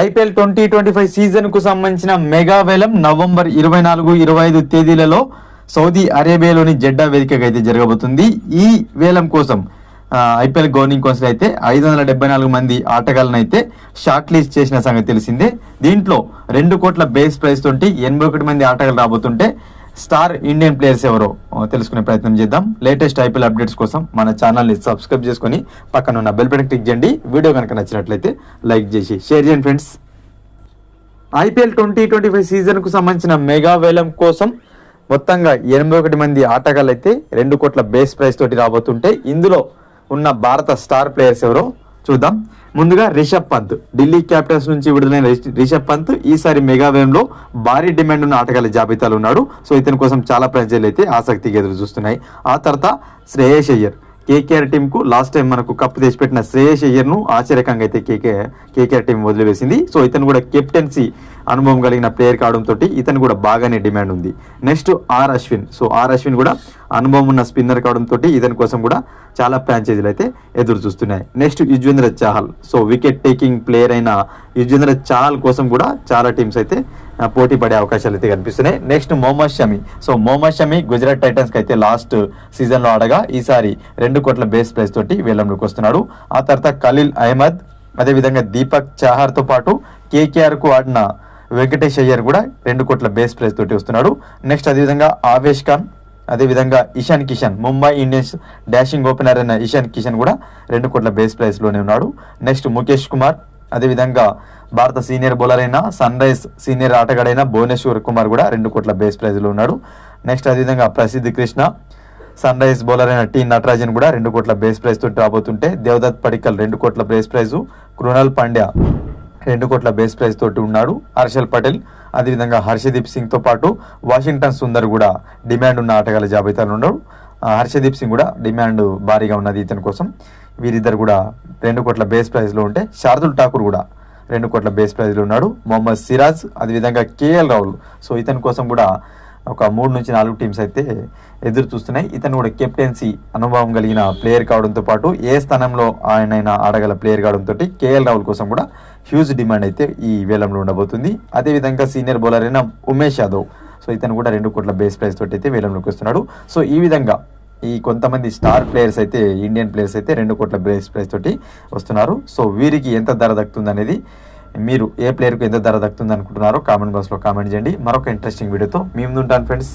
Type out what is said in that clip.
IPL twenty twenty five సీజన్కు సంబంధించిన mega వేలం నవంబర్ ఇరవై నాలుగు ఇరవై ఐదు తేదీలలో సౌదీ అరేబియాలోని జెడ్డా వేదికగా అయితే జరగబోతుంది. ఈ వేలం కోసం ఐపీఎల్ గవర్నింగ్ కౌన్సిల్ అయితే ఐదు వందల డెబ్బై నాలుగు మంది ఆటగాళ్ళను అయితే షార్ట్ లిస్ట్ చేసిన సంగతి తెలిసిందే. దీంట్లో రెండు కోట్ల బేస్ ప్రైస్ తోటి ఎనభై ఒకటి మంది ఆటగాళ్ళు రాబోతుంటే స్టార్ ఇండియన్ ప్లేయర్స్ ఎవరో తెలుసుకునే ప్రయత్నం చేద్దాం. లేటెస్ట్ ఐపీఎల్ అప్డేట్స్ కోసం మన ఛానల్ని సబ్స్క్రైబ్ చేసుకొని పక్కన ఉన్న బెల్ బటన్ క్లిక్ చేయండి. వీడియో కనుక నచ్చినట్లయితే లైక్ చేసి షేర్ చేయండి friends. IPL twenty twenty five సీజన్కు సంబంధించిన మెగా వేలం కోసం మొత్తంగా ఎనభై ఒకటి మంది ఆటగాళ్ళు అయితే రెండు కోట్ల బేస్ ప్రైస్ తోటి రాబోతుంటే ఇందులో ఉన్న భారత స్టార్ ప్లేయర్స్ ఎవరో చూద్దాం. ముందుగా రిషబ్ పంత్. ఢిల్లీ క్యాపిటల్స్ నుంచి విడుదలైన రిషబ్ పంత్ ఈసారి మెగా వేలంలో భారీ డిమాండ్ ఉన్న ఆటగాళ్ళ జాబితాలో ఉన్నాడు. సో ఇతని కోసం చాలా ప్రజలు అయితే ఆసక్తిగా ఎదురు చూస్తున్నాయి. ఆ తర్వాత శ్రేయస్ అయ్యర్. కేకేఆర్ టీంకు లాస్ట్ టైం మనకు కప్పు తెచ్చిపెట్టిన శ్రేయస్ అయ్యర్ను ఆశ్చర్యకంగా అయితే కేకే కేకేఆర్ టీం వదిలివేసింది. సో ఇతను కూడా కెప్టెన్సీ అనుభవం కలిగిన ప్లేయర్ కావడం తోటి ఇతను కూడా బాగానే డిమాండ్ ఉంది. Next R Ashwin. So R Ashwin కూడా అనుభవం ఉన్న స్పిన్నర్ కావడం తోటి ఇతని కోసం కూడా చాలా ఫ్రాంచైజీలు అయితే ఎదురు చూస్తున్నాయి. Next Yuzvendra Chahal. So wicket taking player అయిన యుజ్వేంద్ర చాహల్ కోసం కూడా చాలా టీమ్స్ అయితే పోటీ పడే అవకాశాలు అయితే కనిపిస్తున్నాయి. నెక్స్ట్ మొహమ్మద్ షమి. సో మొహమ్మద్ షమి గుజరాత్ టైటన్స్కి అయితే లాస్ట్ సీజన్లో ఆడగా ఈసారి రెండు కోట్ల బేస్ ప్రైస్ తోటి వేలంలోకి వస్తున్నాడు. ఆ తర్వాత ఖలీల్ అహ్మద్ అదేవిధంగా దీపక్ చాహర్తో పాటు కేకేఆర్కు ఆడిన వెంకటేష్ అయ్యర్ కూడా రెండు కోట్ల బేస్ ప్రైస్ తోటి వస్తున్నాడు. నెక్స్ట్ అదేవిధంగా ఆవేష్ ఖాన్ అదేవిధంగా Ishan Kishan Mumbai Indians dashing opener అయిన ఇషాన్ కిషన్ కూడా రెండు కోట్ల బేస్ ప్రైస్లోనే ఉన్నాడు. నెక్స్ట్ ముఖేష్ కుమార్ అదేవిధంగా భారత సీనియర్ బౌలర్ అయిన సన్ రైజ్ సీనియర్ ఆటగాడైన భువనేశ్వర్ కుమార్ కూడా రెండు కోట్ల బేస్ ప్రైజ్లో ఉన్నాడు. నెక్స్ట్ అదేవిధంగా Prasidh Krishna sun rise bowler అయిన టీ నటరాజన్ కూడా రెండు కోట్ల బేస్ ప్రైజ్తో తోటి రాబోతుంటే దేవదత్ పడికల్ రెండు కోట్ల బేస్ ప్రైజు కృణాల్ పాండ్యా రెండు కోట్ల బేస్ ప్రైజ్ తోటి ఉన్నాడు. హర్షల్ పటేల్ అదేవిధంగా హర్షదీప్ సింగ్తో పాటు వాషింగ్టన్ సుందర్ కూడా డిమాండ్ ఉన్న ఆటగాళ్ళ జాబితాలో ఉన్నాడు. హర్షదీప్ సింగ్ కూడా డిమాండ్ భారీగా ఉన్నది ఇతని కోసం. వీరిద్దరు కూడా రెండు కోట్ల బేస్ ప్రైజ్లో ఉంటే శార్దుల్ ఠాకూర్ కూడా రెండు కోట్ల బేస్ ప్రైజ్లో ఉన్నాడు. మొహమ్మద్ సిరాజ్ అదేవిధంగా కేఎల్ రాహుల్. సో ఇతని కోసం కూడా ఒక మూడు నుంచి నాలుగు టీమ్స్ అయితే ఎదురు చూస్తున్నాయి. ఇతను కూడా కెప్టెన్సీ అనుభవం కలిగిన ప్లేయర్ కావడంతో పాటు ఏ స్థానంలో ఆయన ఆడగల ప్లేయర్ కావడంతో కేఎల్ రాహుల్ కోసం కూడా హ్యూజ్ డిమాండ్ అయితే ఈ వేలంలో ఉండబోతుంది. అదేవిధంగా సీనియర్ బౌలర్ అయిన ఉమేష్ యాదవ్. సో ఇతను కూడా రెండు కోట్ల బేస్ ప్రైస్ తోటి అయితే వేలంలోకి వస్తున్నాడు. సో ఈ విధంగా ఈ కొంతమంది స్టార్ ప్లేయర్స్ అయితే ఇండియన్ ప్లేయర్స్ అయితే రెండు కోట్ల బ్రేస్ ప్రైస్ తోటి వస్తున్నారు. సో వీరికి ఎంత ధర దక్కుతుంది అనేది మీరు ఏ ప్లేయర్కు ఎంత ధర దక్కుతుంది అనుకుంటున్నారో కామెంట్ బాక్స్లో కామెంట్ చేయండి. మరొక ఇంట్రెస్టింగ్ వీడియోతో మేము ఉంటాను ఫ్రెండ్స్.